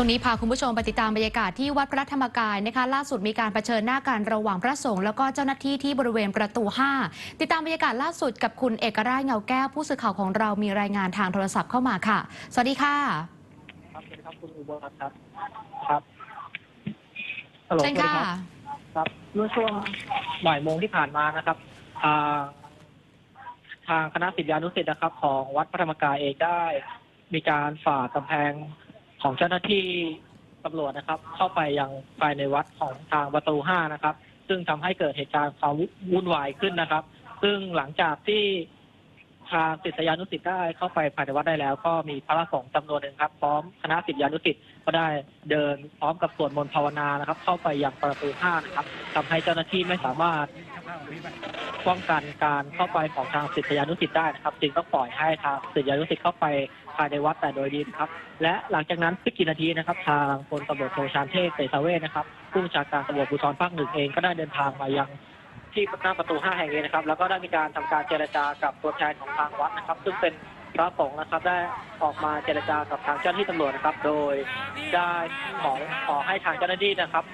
ช่วงนี้พาคุณผู้ชมไปติดตามบรรยากาศที่วัดพระธรรมกายนะคะ ล่าสุดมีการเผชิญหน้ากันระหว่างพระสงฆ์แล้วก็เจ้าหน้าที่ที่บริเวณประตู 5 ติดตามบรรยากาศล่าสุดกับคุณเอกราชเงาแก้วผู้สื่อข่าวของเรามีรายงานทางโทรศัพท์เข้ามาค่ะ สวัสดีค่ะ ครับสวัสดีครับคุณอุบลรัตน์ครับ ครับฮัลโหลเชิญสวัสดีค่ะครับครับเมื่อช่วงบ่ายโมงที่ผ่านมานะครับทางทางคณะศิษยานุศิษย์นะครับ ของวัดพระธรรมกายเองได้ มีการฝ่ากำแพง ของเจ้าหน้าที่ตำรวจนะครับ เข้าไปยังภายในวัดของทางประตูห้านะครับ ซึ่งทำให้เกิดเหตุการณ์ความวุ่นวายขึ้นนะครับ ซึ่งหลังจากที่ทางศิษยานุศิษย์ได้เข้าไปภายในวัดได้แล้ว ก็มีพระสงฆ์จำนวนหนึ่งครับ พร้อมคณะศิษยานุศิษย์ก็ได้เดินพร้อมกับสวดมนต์ภาวนานะครับ เข้าไปยังประตูห้านะครับทำให้เจ้าหน้าที่ไม่สามารถ ป้องกันการเข้าไปของทางศิษยานุศิษย์ได้นะครับ จึงต้องปล่อยให้ทางศิษยานุศิษย์เข้าไปภายในวัดแต่โดยดีนะครับ และหลังจากนั้นไม่กี่นาทีนะครับ ทางพลตำรวจโทชานเทพเตชเวชนะครับผู้บัญชาการตำรวจภูธรภาคหนึ่งเองก็ได้เดินทางมายังที่หน้าประตู 5 แห่งนี้นะครับ แล้วก็ได้มีการทำการเจรจากับตัวแทนของทางวัดนะครับ ซึ่งเป็นพระสงฆ์นะครับ ได้ออกมาเจรจากับทางเจ้าหน้าที่ตำรวจนะครับ โดยได้ขอขอให้ทางเจ้าหน้าที่นะครับ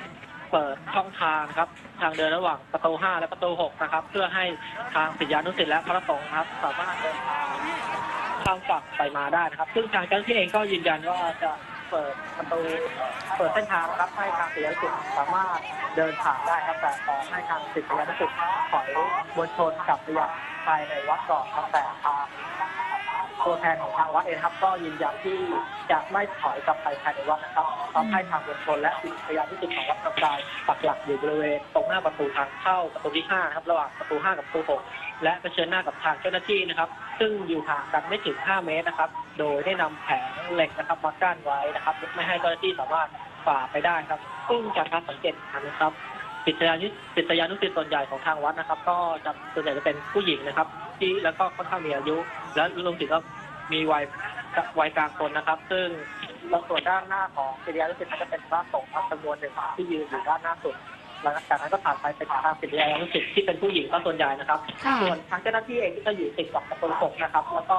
เปิดช่องทางครับ ทางเดินระหว่างประตู 5 และประตู 6 นะครับ เพื่อให้ทางศิษยานุศิษย์และพระสงฆ์ครับสามารถเดินทางข้ามฝั่งไปมาได้นะครับ ซึ่งทางเจ้าหน้าที่เองก็ยืนยันว่าจะเปิดประตูเปิดเส้นทางนะครับให้ทางศิษยานุศิษย์สามารถเดินผ่านได้ครับแต่ขอให้ทางศิษยานุศิษย์ถอยมวลชนกลับไปยังภายในวัดก่อนครับแต่ทาง ตัวแทนของทางวัดเองครับ ก็ยืนยันที่จะไม่ถอยกลับไปภายในวัดนะครับทำให้ทางมวลชนและศิษยานุศิษย์ของวัดพระกายปักหลักอยู่บริเวณตรงหน้าประตูทางเข้าประตูที่5ครับระหว่างประตู 5 กับประตู 6 และเผชิญหน้ากับทางเจ้าหน้าที่นะครับ ซึ่งอยู่ห่างกันไม่ถึง 5 เมตรนะครับ โดยได้นำแผงเหล็กนะครับมากั้นไว้นะครับ ไม่ให้เจ้าหน้าที่สามารถฝ่าไปได้ครับ ซึ่งจากการสังเกตนะครับศิษยานุศิษยานุศิษย์ส่วนใหญ่ของทางวัดนะครับ ก็จะส่วนใหญ่จะเป็นผู้หญิงนะครับ ที่แล้วก็ค่อนข้างมีอายุ และรวมถึงก็มีวัยวัยกลางคนนะครับ ซึ่งส่วนด้านหน้าของศิษยานุศิษย์ก็จะเป็นพระสงฆ์ครับจำนวนหนึ่งที่ยืนอยู่ด้านหน้าสุดหลังจากนั้นก็ผ่านไปเป็นทางศิษยานุศิษย์ที่เป็นผู้หญิงก็ส่วนใหญ่นะครับค่ะส่วนทางเจ้าหน้าที่เองที่จะอยู่ติดกับประตูหกนะครับ แล้วก็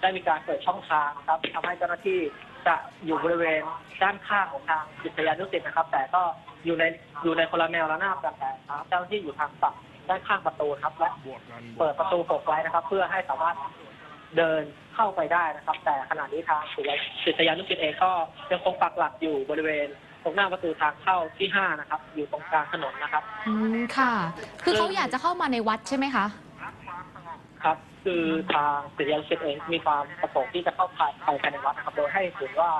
ได้มีการเปิดช่องทางครับทำให้เจ้าหน้าที่จะอยู่บริเวณด้านข้างของทางศิษยานุศิษย์นะครับ แต่ก็อยู่ในอยู่ในคนละแนวระนาบกันแต่ทางเจ้าหน้าที่อยู่ทางฝั่ง ด้านข้างประตูครับและเปิดประตูหกไว้นะครับ เพื่อให้สามารถเดินเข้าไปได้นะครับ แต่ขณะนี้ทางศิษยานุศิษย์เองก็ยังคงปักหลักอยู่บริเวณตรงหน้าประตูทางเข้าที่ห้านะครับ อยู่ตรงกลางถนนนะครับอืมค่ะ คือเขาอยากจะเข้ามาในวัดใช่ไหมคะครับ คือทางศิษยานุศิษย์เองมีความประสงค์ที่จะเข้าภายภายในวัดนะครับโดยให้ถือว่า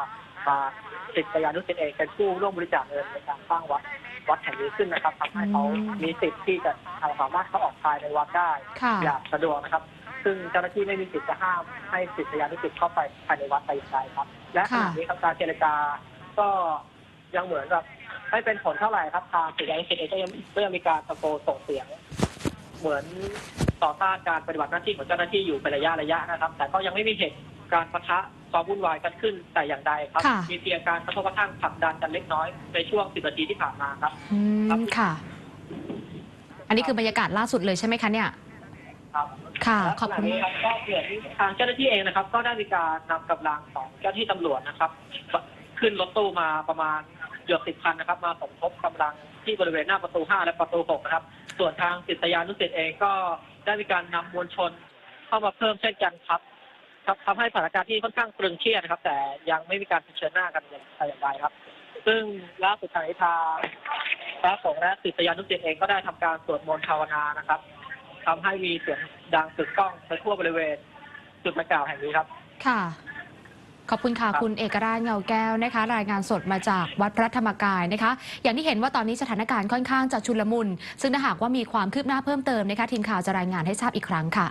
ทางศิษยานุศิษย์เองเป็นผู้ร่วมบริจาคเงินในการสร้างวัด วัดแห่งนี้ขึ้นนะครับทำให้เขาอืมมีสิทธิ์ที่จะสามารถเข้าออกภายในวัดได้ค่ะอย่างสะดวกนะครับ ซึ่งเจ้าหน้าที่ไม่มีสิทธิ์จะห้ามให้ศิษยานุศิษย์เข้าไปภายในวัดแต่อย่างใดครับ และขค่ะณะนี้ครับการเจรจาก็ยังเหมือนกับไม่เป็นผลเท่าไหร่ครับทางศิษยานุศิษย์เองก็ยังก็ยังมีการตะโกนส่งเสียง เหมือนต่อต้านการปฏิบัติหน้าที่ของเจ้าหน้าที่อยู่เป็นระยะระยะนะครับ แต่ก็ยังไม่มีเหตุการปะทะ ความวุ่นวายกันขึ้นแต่อย่างใดครับ ค่ะ มีเพียงการกระทบกระทั่งผลักดันกันเล็กน้อยในช่วง 10 นาทีที่ผ่านมาครับ อืมค่ะ อันนี้คือบรรยากาศล่าสุดเลยใช่ไหมคะเนี่ย ครับค่ะ และขอบคุณณะนี้ครับก็เหมือนทางเจ้าหน้าที่เองนะครับ ก็ได้มีการนำกำลังของเจ้าหน้าที่ตำรวจนะครับ ขึ้นรถตู้มาประมาณเกือบสิบคันนะครับ มาสมทบกำลังที่บริเวณหน้าประตู 5 และประตู 6 นะครับ ส่วนทางศิษยานุศิษย์เองก็ได้มีการนำมวลชนเข้ามาเพิ่มเช่นกันครับครับ ทำให้สถานการณ์ที่ค่อนข้างตรึงเครียดนะครับ แต่ยังไม่มีการเผชิญหน้ากันอย่างแต่อย่างใดครับ ซึ่งล่าสุดทางนิทางพระสงฆ์และศิษยานุศิษย์เองก็ได้ทำการสวดมนต์ภาวนานะครับทำให้มีเสียงดังกึกก้องไปทั่วบริเวณจุดดังกล่าวแห่งนี้ครับ ค่ะ ขอบคุณค่ะครับคุณเอกราชเงาแก้วนะคะ รายงานสดมาจากวัดพระธรรมกายนะคะ อย่างที่เห็นว่าตอนนี้สถานการณ์ค่อนข้างจะชุลมุน ซึ่งถ้าหากว่ามีความคืบหน้าเพิ่มเติมนะคะทีมข่าวจะรายงานให้ทราบอีกครั้งค่ะ